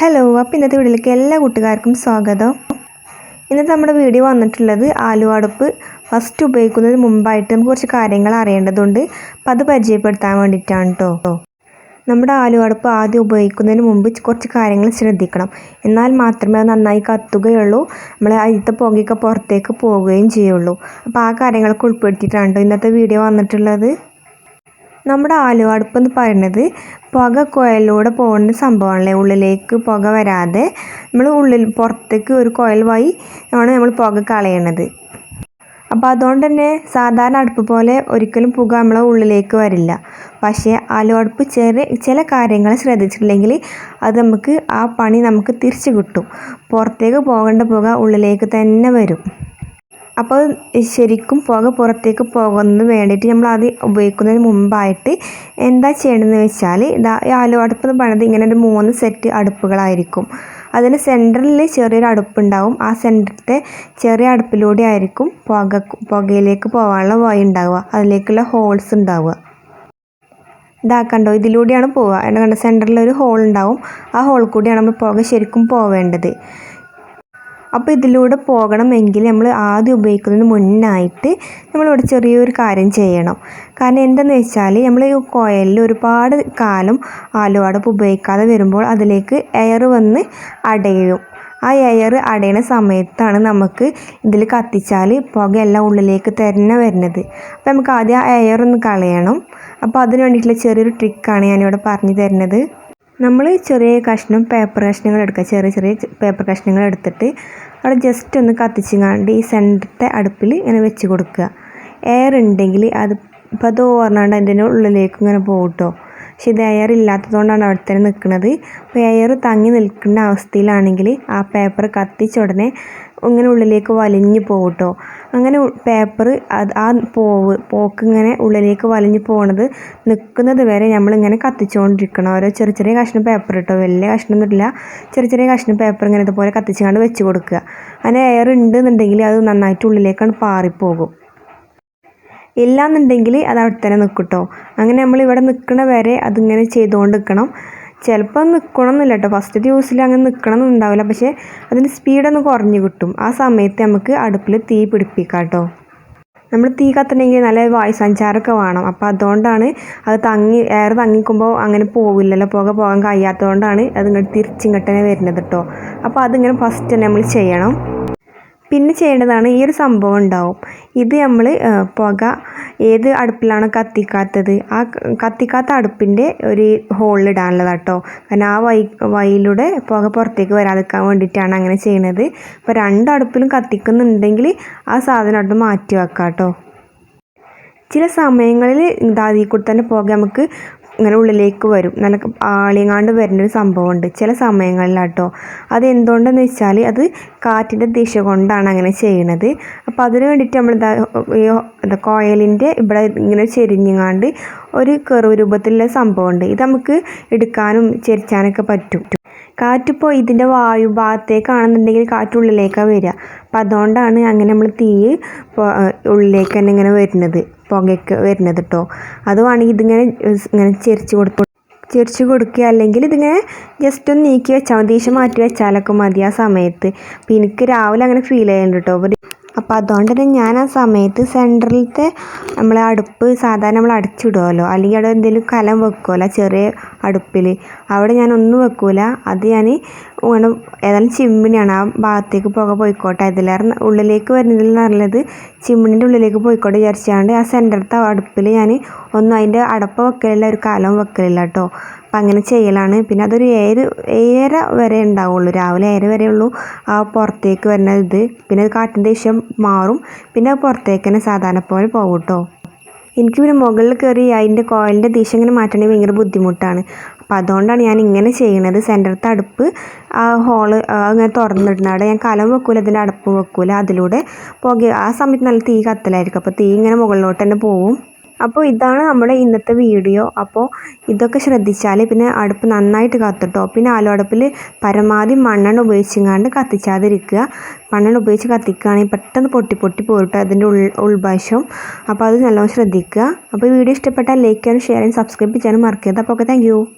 Hello അപ്പോൾ ഇന്നത്തെ വീട്ടിലേക്ക് എല്ലാ കൂട്ടുകാർക്കും സ്വാഗതം. ഇന്നത്തെ നമ്മുടെ വീഡിയോ വന്നിട്ടുള്ളത് ആലു അടുപ്പ് ഫസ്റ്റ് ഉപയോഗിക്കുന്നതിന് മുമ്പായിട്ട് നമുക്ക് കുറച്ച് കാര്യങ്ങൾ അറിയേണ്ടതുണ്ട്. അപ്പോൾ അത് പരിചയപ്പെടുത്താൻ വേണ്ടിയിട്ടാണ് കേട്ടോ നമ്മുടെ ആലു അടുപ്പ് ആദ്യം ഉപയോഗിക്കുന്നതിന് മുമ്പ് കുറച്ച് കാര്യങ്ങൾ ശ്രദ്ധിക്കണം. എന്നാൽ മാത്രമേ അത് നന്നായി കത്തുകയുള്ളൂ. നമ്മൾ അതിലത്തെ പുകയൊക്കെ പുറത്തേക്ക് പോവുകയും ചെയ്യുള്ളൂ. അപ്പോൾ ആ കാര്യങ്ങളൊക്കെ ഉൾപ്പെടുത്തിയിട്ടാണ് ഇന്നത്തെ വീഡിയോ വന്നിട്ടുള്ളത്. നമ്മുടെ ആലുവ അടുപ്പ് എന്ന് പറയുന്നത് പുക കുഴലിലൂടെ പോകുന്ന സംഭവമാണല്ലേ? ഉള്ളിലേക്ക് പുക വരാതെ നമ്മൾ ഉള്ളിൽ പുറത്തേക്ക് ഒരു കുഴൽ വായി ആണ് നമ്മൾ പുക കളയണത്. അപ്പോൾ അതുകൊണ്ട് തന്നെ സാധാരണ അടുപ്പ് പോലെ ഒരിക്കലും പുക നമ്മളെ ഉള്ളിലേക്ക് വരില്ല. പക്ഷേ ആലു അടുപ്പ് ചെറിയ ചില കാര്യങ്ങൾ ശ്രദ്ധിച്ചിട്ടില്ലെങ്കിൽ അത് നമുക്ക് ആ പണി നമുക്ക് തിരിച്ചു കിട്ടും. പുറത്തേക്ക് പോകേണ്ട പുക ഉള്ളിലേക്ക് തന്നെ വരും. അപ്പോൾ ശരിക്കും പുക പുറത്തേക്ക് പോകുന്നതിന് വേണ്ടിയിട്ട് നമ്മൾ അത് ഉപയോഗിക്കുന്നതിന് മുമ്പായിട്ട് എന്താ ചെയ്യേണ്ടതെന്ന് വെച്ചാൽ ഇതാ ഈ ആലു അടുപ്പ് എന്ന് പറയുന്നത് ഇങ്ങനെ ഒരു മൂന്ന് സെറ്റ് അടുപ്പുകളായിരിക്കും. അതിന് സെന്ററിൽ ചെറിയൊരു അടുപ്പുണ്ടാവും. ആ സെന്ററിലത്തെ ചെറിയ അടുപ്പിലൂടെ ആയിരിക്കും പുക പുകയിലേക്ക് പോകാനുള്ള വഴി ഉണ്ടാവുക. അതിലേക്കുള്ള ഹോൾസ് ഉണ്ടാവുക. ഇതാക്കണ്ടോ ഇതിലൂടെയാണ് പോവുക. എന്നെ കണ്ട സെന്ററിൽ ഒരു ഹോൾ ഉണ്ടാവും. ആ ഹോൾ കൂടിയാണ് നമ്മൾ പുക ശരിക്കും പോവേണ്ടത്. അപ്പോൾ ഇതിലൂടെ പോകണമെങ്കിൽ നമ്മൾ ആദ്യം ഉപയോഗിക്കുന്നതിന് മുന്നായിട്ട് നമ്മളിവിടെ ചെറിയൊരു കാര്യം ചെയ്യണം. കാരണം എന്തെന്ന് വെച്ചാൽ നമ്മൾ ഈ കോയലിൽ ഒരുപാട് കാലം ആലുവാടപ്പ് ഉപയോഗിക്കാതെ വരുമ്പോൾ അതിലേക്ക് എയർ വന്ന് അടയും. ആ എയർ അടയണ സമയത്താണ് നമുക്ക് ഇതിൽ കത്തിച്ചാൽ പുകയെല്ലാം ഉള്ളിലേക്ക് തന്നെ വരുന്നത്. അപ്പോൾ നമുക്ക് ആദ്യം ആ എയർ ഒന്ന് കളയണം. അപ്പോൾ അതിന് വേണ്ടിയിട്ടുള്ള ചെറിയൊരു ട്രിക്കാണ് ഞാനിവിടെ പറഞ്ഞു തരുന്നത്. നമ്മൾ ചെറിയ കഷ്ണം പേപ്പർ കഷ്ണങ്ങൾ എടുക്കുക. ചെറിയ ചെറിയ പേപ്പർ കഷ്ണങ്ങൾ എടുത്തിട്ട് അവിടെ ജസ്റ്റ് ഒന്ന് കത്തിച്ചിങ്ങാണ്ട് ഈ സെന്ററത്തെ അടുപ്പിൽ ഇങ്ങനെ വെച്ച് കൊടുക്കുക. എയർ ഉണ്ടെങ്കിൽ അത് ഇപ്പോൾ അത് ഓർണാണ്ട് അതിന്റെ ഉള്ളിലേക്ക് ഇങ്ങനെ പോകട്ടോ കേട്ടോ പക്ഷെ ഇത് എയർ ഇല്ലാത്തതുകൊണ്ടാണ് അവിടെ തന്നെ നിൽക്കുന്നത്. അപ്പോൾ എയർ തങ്ങി നിൽക്കുന്ന അവസ്ഥയിലാണെങ്കിൽ ആ പേപ്പർ കത്തിച്ച ഉടനെ ഇങ്ങനെ ഉള്ളിലേക്ക് വലിഞ്ഞു പോകും അങ്ങനെ പേപ്പർ അത് ആ പോവ് പോക്ക് ഇങ്ങനെ ഉള്ളിലേക്ക് വലിഞ്ഞു പോകണത് നിൽക്കുന്നത് വരെ നമ്മളിങ്ങനെ കത്തിച്ചുകൊണ്ടിരിക്കണം ഓരോ ചെറിയ ചെറിയ കഷ്ണം പേപ്പർ കേട്ടോ വലിയ കഷ്ണമൊന്നുമില്ല ചെറിയ ചെറിയ കഷ്ണം പേപ്പർ ഇങ്ങനെ ഇതുപോലെ കത്തിച്ചുകൊണ്ട് വെച്ച് കൊടുക്കുക. അങ്ങനെ എയർ ഉണ്ടെന്നുണ്ടെങ്കിൽ അത് നന്നായിട്ട് ഉള്ളിലേക്കാണ് പാറിപ്പോകും. ഇല്ല എന്നുണ്ടെങ്കിൽ അത് അവിടെ തന്നെ നിൽക്കും അങ്ങനെ നമ്മൾ ഇവിടെ നിൽക്കണ വരെ അതിങ്ങനെ ചെയ്തുകൊണ്ട് നിൽക്കണം ചിലപ്പോൾ നിൽക്കണമെന്നില്ല കേട്ടോ ഫസ്റ്റ് ദിവസത്തിൽ അങ്ങനെ നിൽക്കണം എന്നുണ്ടാവില്ല പക്ഷേ അതിന്റെ സ്പീഡൊന്ന് കുറഞ്ഞു കിട്ടും. ആ സമയത്ത് നമുക്ക് അടുപ്പിൽ തീ പിടിപ്പിക്കാം കേട്ടോ നമ്മൾ തീ കത്തണമെങ്കിൽ നല്ല വായു സഞ്ചാരമൊക്കെ വേണം. അപ്പോൾ അതുകൊണ്ടാണ് അത് തങ്ങി എയർ തങ്ങിക്കുമ്പോൾ അങ്ങനെ പോകില്ലല്ലോ പുക പോകാൻ കഴിയാത്തതുകൊണ്ടാണ് അതിങ്ങോട്ട് തിരിച്ചിങ്ങോട്ടനെ വരുന്നത് കേട്ടോ അപ്പോൾ അതിങ്ങനെ ഫസ്റ്റ് തന്നെ നമ്മൾ ചെയ്യണം. പിന്നെ ചെയ്യേണ്ടതാണ് ഈ ഒരു സംഭവം ഉണ്ടാവും. ഇത് നമ്മൾ പുക ഏത് അടുപ്പിലാണ് കത്തിക്കാത്തത് ആ കത്തിക്കാത്ത അടുപ്പിന്റെ ഒരു ഹോളിലിടാനുള്ളത് കേട്ടോ കാരണം ആ വൈ വൈയിലൂടെ പുക പുറത്തേക്ക് വരാതിരിക്കാൻ വേണ്ടിയിട്ടാണ് അങ്ങനെ ചെയ്യുന്നത് അപ്പോൾ രണ്ട് അടുപ്പിലും കത്തിക്കുന്നുണ്ടെങ്കിൽ ആ സാധനം അവിടെ മാറ്റി വെക്കാം കേട്ടോ ചില സമയങ്ങളിൽ ഇതാതിൽ കൂടി തന്നെ പുക നമുക്ക് ഇങ്ങനെ ഉള്ളിലേക്ക് വരും. നല്ല ആളിയങ്ങാണ്ട് വരുന്നൊരു സംഭവമുണ്ട്. ചില സമയങ്ങളിലാട്ടോ. അത് എന്തുകൊണ്ടെന്ന് വെച്ചാൽ അത് കാറ്റിന്റെ ദിശ കൊണ്ടാണ് അങ്ങനെ ചെയ്യണത്. അപ്പോൾ അതിന് വേണ്ടിയിട്ട് നമ്മൾ ഈ കോയലിന്റെ ഇവിടെ ഇങ്ങനെ ചെരിഞ്ഞങ്ങാണ്ട് ഒരു കെറു രൂപത്തിലുള്ള സംഭവമുണ്ട്. ഇത് നമുക്ക് എടുക്കാനും ചെരിച്ചാനൊക്കെ പറ്റും. കാറ്റിപ്പോൾ ഇതിന്റെ വായു ഭാഗത്തേക്കാണെന്നുണ്ടെങ്കിൽ കാറ്റുള്ളിലേക്കാണ് വരിക. അപ്പോൾ അതുകൊണ്ടാണ് അങ്ങനെ നമ്മൾ തീ ഉള്ളിലേക്ക് തന്നെ ഇങ്ങനെ വരുന്നത്. പുകയ്ക്ക് വരുന്നത് കേട്ടോ അത് വേണമെങ്കിൽ ഇതിങ്ങനെ ഇങ്ങനെ ചെരിച്ച് കൊടുത്തു ചെരിച്ച് കൊടുക്കുക അല്ലെങ്കിൽ ഇതിങ്ങനെ ജസ്റ്റ് ഒന്ന് നീക്കി വെച്ചാൽ മതി. ദേഷ്യം മാറ്റി വെച്ചാലൊക്കെ മതി ആ സമയത്ത്. അപ്പോൾ എനിക്ക് രാവിലെ അങ്ങനെ ഫീൽ ചെയ്യുന്നുണ്ട് കേട്ടോ അപ്പോൾ അതുകൊണ്ട് തന്നെ ഞാൻ ആ സമയത്ത് സെന്ററിലത്തെ നമ്മളെ അടുപ്പ് സാധാരണ നമ്മൾ അടച്ചിടുമല്ലോ അല്ലെങ്കിൽ അവിടെ എന്തെങ്കിലും കലം വെക്കുമല്ലോ ചെറിയ അടുപ്പിൽ. അവിടെ ഞാൻ ഒന്നും വെക്കൂല. അത് ഞാൻ ഏതായാലും ചിമ്മിനിയാണ് ആ ഭാഗത്തേക്ക് പുക പോയിക്കോട്ടെ. അതിലേറെ ഉള്ളിലേക്ക് വരുന്നതിൽ നല്ലത് ചിമ്മിണിന്റെ ഉള്ളിലേക്ക് പോയിക്കോട്ടെ വിചാരിച്ചാണ്ട് ആ സെന്ററത്തെ അടുപ്പിൽ ഞാൻ ഒന്നും അതിന്റെ അടപ്പ് വെക്കലില്ല ഒരു കലം വെക്കലില്ല കേട്ടോ അപ്പം അങ്ങനെ ചെയ്യലാണ്. പിന്നെ അതൊരു ഏഴ് ഏഴര വരെ ഉണ്ടാവുള്ളൂ. രാവിലെ ഏഴര വരെ ഉള്ളൂ. ആ പുറത്തേക്ക് വരുന്ന ഇത്. പിന്നെ കാറ്റിന്റെ ഇഷ്ടം മാറും. പിന്നെ പുറത്തേക്ക് തന്നെ സാധാരണ പോലെ പോകും കേട്ടോ എനിക്ക് പിന്നെ മുകളിൽ കയറി അതിന്റെ കോയിലിന്റെ ദിശ ഇങ്ങനെ മാറ്റണമെങ്കിൽ ഭയങ്കര ബുദ്ധിമുട്ടാണ്. അപ്പം അതുകൊണ്ടാണ് ഞാൻ ഇങ്ങനെ ചെയ്യണത്. സെന്ററത്തെ അടുപ്പ് ആ ഹോൾ അങ്ങനെ തുറന്നിടുന്ന അവിടെ ഞാൻ കലം വെക്കൂല അതിന്റെ അടുപ്പ് വെക്കൂല. അതിലൂടെ പുക ആ സമയത്ത് നല്ല തീ കത്തലായിരിക്കും. അപ്പോൾ തീ ഇങ്ങനെ മുകളിലോട്ട് തന്നെ പോവും. അപ്പോൾ ഇതാണ് നമ്മുടെ ഇന്നത്തെ വീഡിയോ. അപ്പോൾ ഇതൊക്കെ ശ്രദ്ധിച്ചാൽ പിന്നെ അടുപ്പ് നന്നായിട്ട് കത്തിട്ടോ. പിന്നെ ആലു പരമാവധി മണ്ണെണ്ണ ഉപയോഗിച്ചിങ്ങാണ്ട് കത്തിച്ചാതിരിക്കുക. മണ്ണെണ്ണ ഉപയോഗിച്ച് കത്തിക്കുകയാണെങ്കിൽ പെട്ടെന്ന് പൊട്ടി പൊട്ടി പോയിട്ട് അതിന്റെ ഉൾ ഉൾഭാഷം അപ്പോൾ അത് നല്ലോണം ശ്രദ്ധിക്കുക. അപ്പോൾ വീഡിയോ ഇഷ്ടപ്പെട്ടാൽ ലൈക്ക് ചെയ്യാനും ഷെയർ ചെയ്യാനും സബ്സ്ക്രൈബ് ചെയ്യാനും മറക്കരുത്. അപ്പോൾ ഓക്കെ താങ്ക്